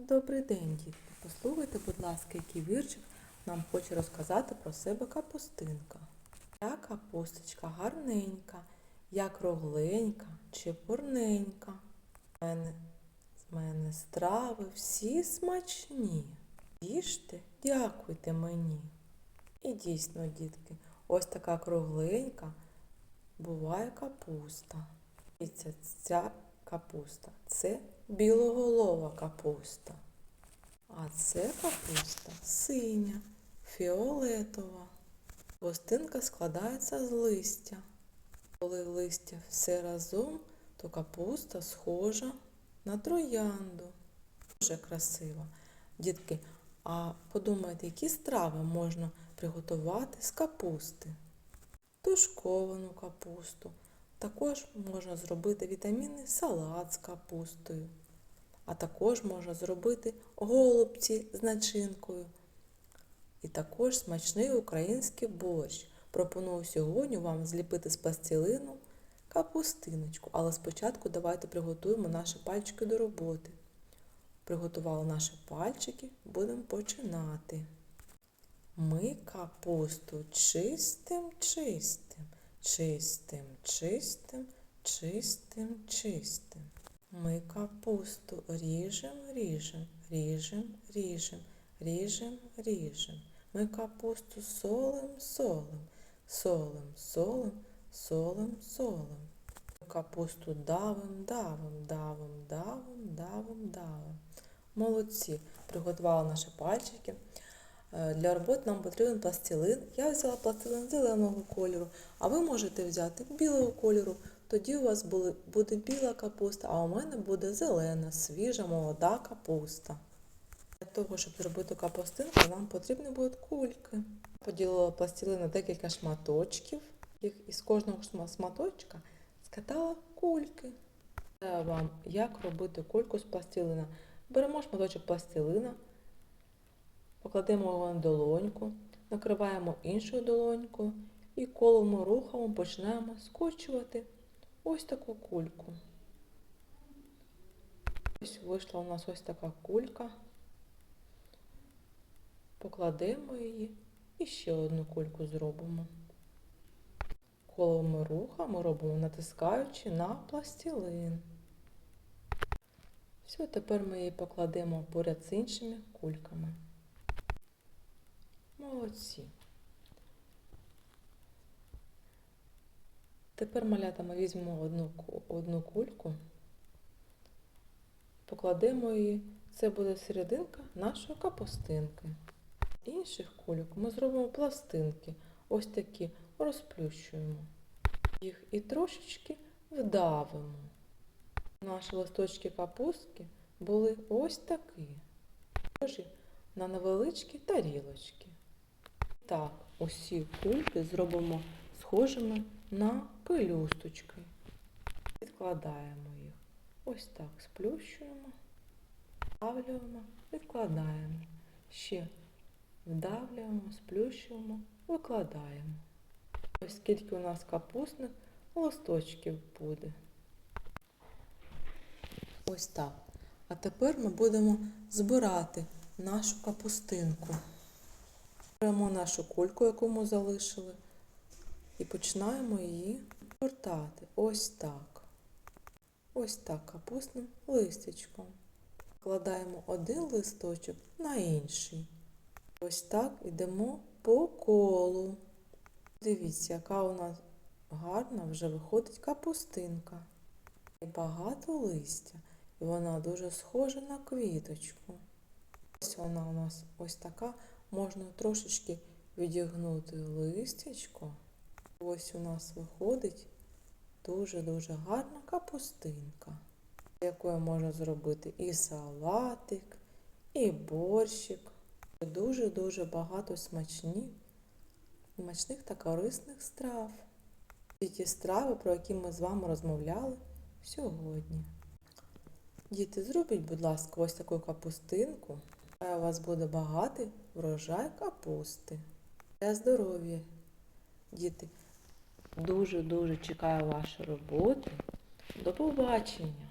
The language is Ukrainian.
Добрий день, дітки. Послухайте, будь ласка, який вірчик нам хоче розказати про себе капустинка. Я капусточка гарненька, я кругленька, чепурненька. З мене, з мене страви всі смачні. Їжте, дякуйте мені. І дійсно, дітки, ось така кругленька буває капуста. І ця, ця капуста це білоголова капуста. А це капуста синя, фіолетова. Гостинка складається з листя. Коли листя все разом, то капуста схожа на троянду. Дуже красиво. Дітки, а подумайте, які страви можна приготувати з капусти? Тушковану капусту. Також можна зробити вітамінний салат з капустою. А також можна зробити голубці з начинкою. І також смачний український борщ. Пропоную сьогодні вам зліпити з пластилину капустиночку. Але спочатку давайте приготуємо наші пальчики до роботи. Приготували наші пальчики, будемо починати. Ми капусту чистим, чистим, чистим, чистим, чистим. Ми капусту ріжем, ріжем, ріжем, ріжем, ріжем, ріжем. Ми капусту солим, солим, солим, солим, солим, солим. Капусту давим, давим, давим, давим, давим, давим. Молодці, приготували наші пальчики. Е, Для роботи нам потрібен пластилин. Я взяла пластилин зеленого кольору, а ви можете взяти білого кольору. Тоді у вас буде біла капуста, а у мене буде зелена, свіжа, молода капуста. Для того, щоб зробити капустинку, нам потрібні будуть кульки. Поділила пластилин на декілька шматочків. Їх із кожного шматочка скатала кульки. Е, Вам як робити кульку з пластилина. Беремо шматочок пластилина, покладемо його на долоньку, накриваємо іншою долонькою і колом рухом починаємо скочувати ось таку кульку. Ось вийшла у нас ось така кулька. Покладемо її і ще одну кульку зробимо. Коловими рухами робимо, натискаючи на пластилин. Все, тепер ми її покладемо поряд з іншими кульками. Молодці. Тепер малята ми візьмемо одну, одну кульку, покладемо її, це буде серединка нашої капустинки. Інших кульок ми зробимо пластинки, ось такі розплющуємо. Їх і трошечки вдавимо. Наші листочки капустки були ось такі, схожі на невеличкі тарілочки. Так, усі кульки зробимо схожими на пелюсточки. Відкладаємо їх. Ось так сплющуємо, вдавлюємо, відкладаємо. Ще вдавлюємо, сплющуємо, викладаємо. Ось скільки у нас капустних листочків буде. Ось так. А тепер ми будемо збирати нашу капустинку. Беремо нашу кульку, яку ми залишили, і починаємо її гортати. Ось так. Ось так капустним листячком. Кладаємо один листочок на інший. Ось так йдемо по колу. Дивіться, яка у нас гарна вже виходить капустинка. І багато листя. І вона дуже схожа на квіточку. Ось вона у нас ось така. Можна трошечки відігнути листячко. Ось у нас виходить дуже-дуже гарна капустинка, з якою можна зробити і салатик, і борщик. Дуже-дуже багато смачні, смачних та корисних страв. Всі ті страви, про які ми з вами розмовляли сьогодні. Діти, зробіть, будь ласка, ось таку капустинку. У вас буде багатий врожай капусти. Для здоров'я, діти. Дуже-дуже чекаю вашої роботи. До побачення!